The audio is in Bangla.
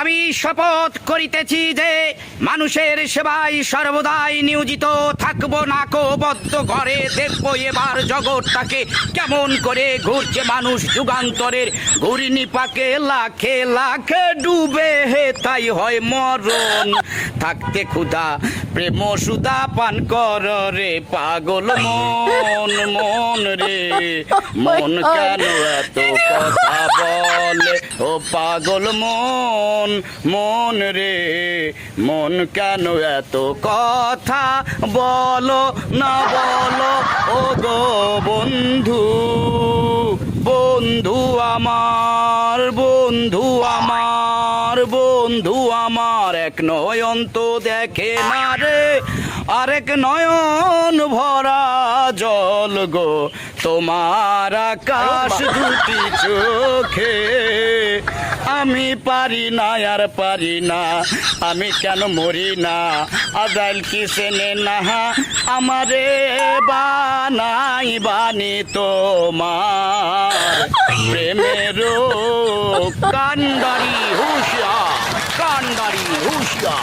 আমি শপথ করিতেছি যে মানুষের সেবায় সর্বদাই নিয়োজিত থাকব না বদ্ধ ঘরে। দেখব এবার জগৎটাকে কেমন করে ঘুরছে মানুষ যুগান্তরের। ঘূর্ণি পাকে লাখে লাখে ডুবে হে তাই হয় মরণ। থাকতে ক্ষুধা প্রেম সুদা পান কর রে পাগল মন মন রে। মন কেন এত পাগল মন মন রে মন কেন এত কথা? বলো না বলো ও গো বন্ধু বন্ধু আমার বন্ধু আমার বন্ধু আমার। এক নয়ন তো দেখে না রে আরেক নয়ন ভরা জল গো। তোমার আকাশ দুটি চোখে আমি পারি না আর পারি না। আমি কেন মরি না? আদাল কি সেনে না? আমারে বানাই বানি তোমার। প্রেমের কান্ডারি হুশিয়া কান্ডারি হুশিয়া